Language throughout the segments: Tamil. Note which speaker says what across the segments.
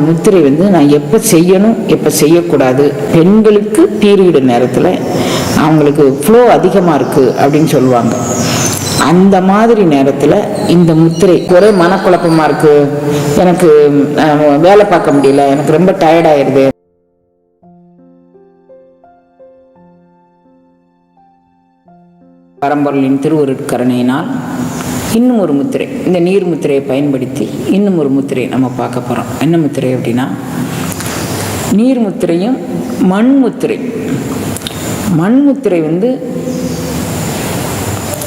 Speaker 1: முத்திரை வந்து நான் எப்போ செய்யணும் எப்போ செய்யக்கூடாது? பெண்களுக்கு பீரியடு நேரத்தில் அவங்களுக்கு ஃப்ளோ அதிகமாக இருக்குது அப்படின்னு சொல்லுவாங்க. அந்த மாதிரி நேரத்தில் இந்த முத்திரை ஒரே மனக்குழப்பமாக இருக்குது எனக்கு அஹ், வேலை பார்க்க முடியல எனக்கு ரொம்ப டயர்டாயிருது பரம்பொருளின் திருவருட்கரணையினால் இன்னும் ஒரு முத்திரை இந்த நீர் முத்திரையை பயன்படுத்தி இன்னும் ஒரு முத்திரை நம்ம பார்க்க போகிறோம் என்ன முத்திரை அப்படின்னா? நீர் முத்திரையும் மண் முத்திரை. மண் முத்திரை வந்து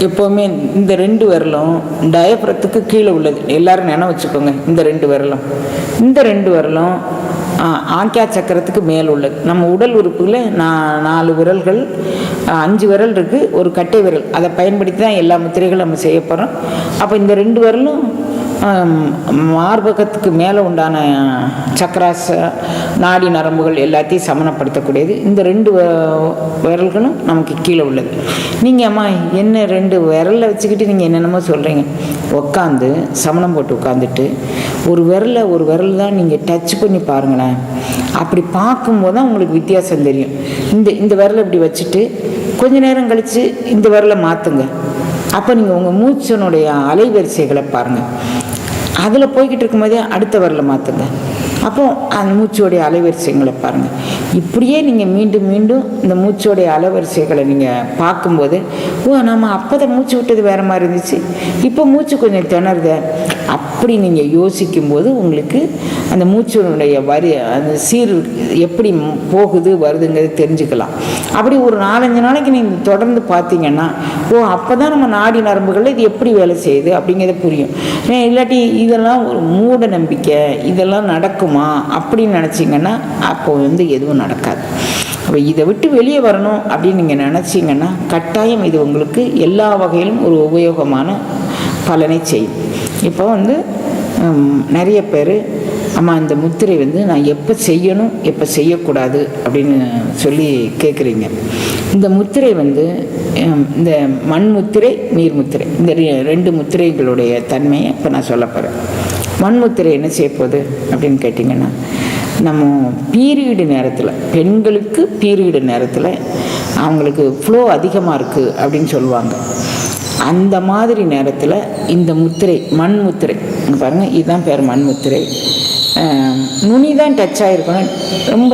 Speaker 1: எப்போவுமே இந்த ரெண்டு விரலும் டயபுரத்துக்கு கீழே உள்ளது. எல்லாரும் நினைவு வச்சுக்கோங்க இந்த ரெண்டு விரலும். இந்த ரெண்டு விரலும் ஆக்கியா சக்கரத்துக்கு மேல் உள்ளது. நம்ம உடல் உறுப்புல நான் நாலு விரல்கள் அஞ்சு விரல் இருக்குது ஒரு கட்டை விரல். அதை பயன்படுத்தி தான் எல்லா முத்திரைகளும் நம்ம செய்ய போகிறோம் அப்போ இந்த ரெண்டு விரலும் மார்பகத்துக்கு மேலே உண்டான சக்கராச நாடி நரம்புகள் எல்லாத்தையும் சமனப்படுத்தக்கூடியது இந்த ரெண்டு விரல்களும் நமக்கு கீழே உள்ளது. நீங்கள் அம்மா என்ன ரெண்டு விரலில் வச்சுக்கிட்டு நீங்கள் என்னென்னமோ சொல்கிறீங்க உட்காந்து சமணம் போட்டு உட்காந்துட்டு ஒரு விரலை ஒரு விரல் தான் நீங்கள் டச் பண்ணி பாருங்களேன். அப்படி பார்க்கும்போது தான் உங்களுக்கு வித்தியாசம் தெரியும். இந்த இந்த விரலை இப்படி வச்சுட்டு கொஞ்ச நேரம் கழித்து இந்த விரலை மாற்றுங்க அப்போ நீங்கள் உங்கள் மூச்சனுடைய அலைவரிசைகளை பாருங்கள் அதில் போய்கிட்டு இருக்கும்போதே அடுத்த வரல மாற்றுங்க அப்போ அந்த மூச்சோடைய அலைவரிசைகளை பாருங்கள் இப்படியே நீங்கள் மீண்டும் மீண்டும் இந்த மூச்சோடைய அலைவரிசைகளை நீங்கள் பார்க்கும்போது ஓ நம்ம அப்போ மூச்சு விட்டது வேறு மாதிரி இருந்துச்சு. இப்போ மூச்சு கொஞ்சம் திணறுத. அப்படி நீங்கள் யோசிக்கும்போது உங்களுக்கு அந்த மூச்சினுடைய வரி அந்த சீர் எப்படி போகுது வருதுங்கிறது தெரிஞ்சுக்கலாம். அப்படி ஒரு நாலஞ்சு நாளைக்கு நீங்கள் தொடர்ந்து பார்த்தீங்கன்னா ஓ அப்போ தான் நம்ம நாடி நரம்புகளில் இது எப்படி வேலை செய்யுது? அப்படிங்கிறத புரியும். ஏன் இல்லாட்டி இதெல்லாம் ஒரு மூட நம்பிக்கை இதெல்லாம் நடக்கும் அப்படின்னு நினச்சிங்கன்னா அப்போ வந்து எதுவும் நடக்காது. அப்போ இதை விட்டு வெளியே வரணும் அப்படின்னு நீங்கள் நினச்சிங்கன்னா கட்டாயம் இது உங்களுக்கு எல்லா வகையிலும் ஒரு உபயோகமான பலனை செய்யும். இப்போ வந்து நிறைய பேர் அம்மா இந்த முத்திரை வந்து நான் எப்போ செய்யணும் எப்போ செய்யக்கூடாது? அப்படின்னு சொல்லி கேட்குறீங்க இந்த முத்திரை வந்து இந்த மண் முத்திரை நீர் முத்திரை இந்த ரெ- ரெண்டு முத்திரைகளுடைய தன்மையை இப்போ நான் சொல்ல போகிறேன் மண்முத்திரை என்ன செய்ய போகுது அப்படின்னு கேட்டிங்கன்னா நம்ம பீரியடு நேரத்தில் பெண்களுக்கு பீரியடு நேரத்தில் அவங்களுக்கு ஃப்ளோ அதிகமாக இருக்குது அப்படின்னு சொல்லுவாங்க. அந்த மாதிரி நேரத்தில் இந்த முத்திரை மண் முத்திரை பாருங்கள் இதுதான் பேர் மண் முத்திரை. நுனி தான் டச் ஆகிருக்கணும் ரொம்ப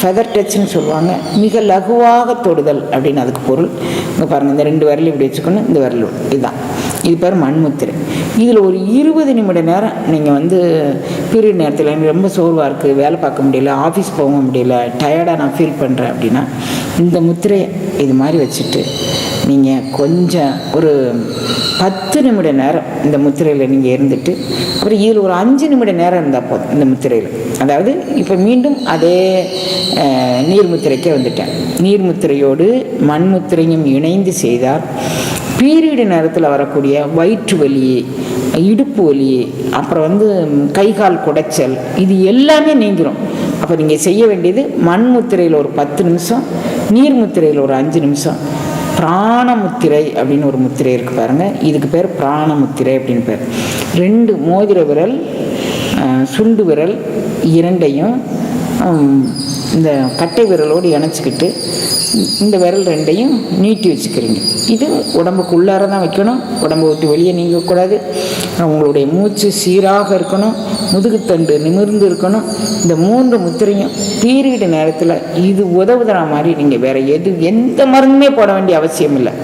Speaker 1: ஃபெதர் டச்னு சொல்லுவாங்க. மிக லகுவாக தொடுதல் அப்படின்னு அதுக்கு பொருள். இங்கே பாருங்கள் இந்த ரெண்டு விரல் இப்படி வச்சுக்கணும் இந்த விரல் இதுதான். இது பேர் மண்முத்திரை. இதில் ஒரு இருபது நிமிட நேரம் நீங்கள் வந்து பீரியட் நேரத்தில் எனக்கு ரொம்ப சோர்வாக இருக்குது வேலை பார்க்க முடியல ஆஃபீஸ் போக முடியல டயர்டாக நான் ஃபீல் பண்ணுறேன் அப்படின்னா இந்த முத்திரையை இது மாதிரி வச்சுட்டு நீங்கள் கொஞ்சம் ஒரு பத்து நிமிட நேரம் இந்த முத்திரையில் நீங்கள் இருந்துட்டு அப்புறம் இதில் ஒரு அஞ்சு நிமிட நேரம் இருந்தால் போதும் இந்த முத்திரையில். அதாவது இப்போ மீண்டும் அதே நீர் முத்திரைக்கே வந்துட்டேன். நீர் முத்திரையோடு மண் முத்திரையும் இணைந்து செய்தால் பீரியடு நேரத்தில் வரக்கூடிய வயிற்று வலி இடுப்பு வலி அப்புறம் வந்து கை கால் குடைச்சல் இது எல்லாமே நீங்கிரும். அப்போ நீங்கள் செய்ய வேண்டியது மண் முத்திரையில் ஒரு பத்து நிமிஷம் நீர் முத்திரையில் ஒரு அஞ்சு நிமிஷம். பிராணமுத்திரை அப்படின்னு ஒரு முத்திரை இருக்குது பாருங்கள் இதுக்கு பேர் பிராணமுத்திரை அப்படின்னு பேர். ரெண்டு மோதிர விரல் சுண்டு விரல் இரண்டையும் இந்த கட்டை விரலோடு இணைச்சிக்கிட்டு இந்த விரல் ரெண்டையும் நீட்டி வச்சுக்கிறீங்க. இது உடம்புக்கு உள்ளார தான் வைக்கணும். உடம்பை விட்டு வெளியே நீங்கக்கூடாது. உங்களுடைய மூச்சு சீராக இருக்கணும். முதுகுத்தண்டு நிமிர்ந்து இருக்கணும். இந்த மூன்று முத்திரையும் பீரியடு நேரத்தில் இது உதவுதுற மாதிரி நீங்கள் வேற எது எந்த மருந்துமே போட வேண்டிய அவசியம் இல்லை.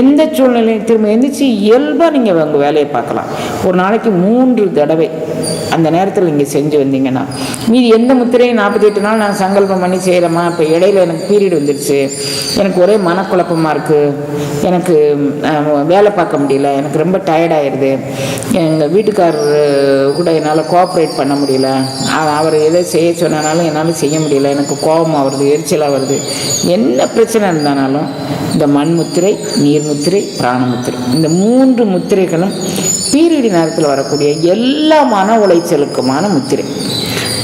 Speaker 1: எந்த சூழ்நிலையும் திரும்ப எந்திரிச்சு இயல்பாக நீங்கள் உங்கள் வேலையை பார்க்கலாம். ஒரு நாளைக்கு மூன்று தடவை அந்த நேரத்தில் நீங்கள் செஞ்சு வந்தீங்கன்னா மீதி எந்த முத்திரையும் நாற்பத்தி எட்டு நாள் நான் சங்கல்பம் பண்ணி செய்கிறேம்மா இப்போ இடையில எனக்கு பீரியட் வந்துடுச்சு எனக்கு ஒரே மனக்குழப்பமாக இருக்குது எனக்கு வேலை பார்க்க முடியல எனக்கு ரொம்ப டயர்டாயிடுது எங்கள் வீட்டுக்காரர் கூட என்னால் கோஆப்ரேட் பண்ண முடியல அவர் எதை செய்ய சொன்னாலும் என்னால் செய்ய முடியல எனக்கு கோபமாக வருது எரிச்சலாக வருது என்ன பிரச்சனை இருந்தானாலும் இந்த மண் முத்திரை நீர் முத்திரை பிராண முத்திரை இந்த மூன்று முத்திரைகளும் பீரியடு நேரத்தில் வரக்கூடிய எல்லா மன உளைச்சலுக்குமான முத்திரை.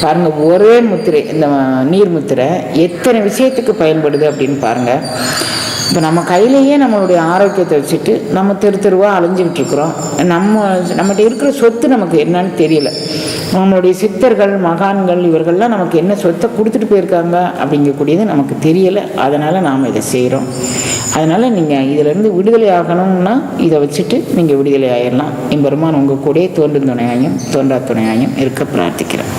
Speaker 1: பாருங்க ஒரே முத்திரை இந்த நீர் முத்திரை எத்தனை விஷயத்துக்கு பயன்படுது அப்படின்னு பாருங்க. இப்போ நம்ம கையிலேயே நம்மளுடைய ஆரோக்கியத்தை வச்சுட்டு நம்ம தெரு தெருவாக அலைஞ்சிக்கிட்டு இருக்கிறோம். நம்ம நம்மகிட்ட இருக்கிற சொத்து நமக்கு என்னன்னு தெரியல. நம்மளுடைய சித்தர்கள் மகான்கள் இவர்கள்லாம் நமக்கு என்ன சொத்தை கொடுத்துட்டு போயிருக்காங்க அப்படிங்கக்கூடியது நமக்கு தெரியலை. அதனால் நாம் இதை செய்கிறோம் அதனால் நீங்கள் இதிலேருந்து விடுதலை ஆகணும்னா இதை வச்சுட்டு நீங்கள் விடுதலை ஆயிடலாம் எம்பெருமான் உங்கள் கூடயே தோன்றும் துணையாயும் தோன்றா துணையாயும் இருக்க பிரார்த்திக்கிறேன்.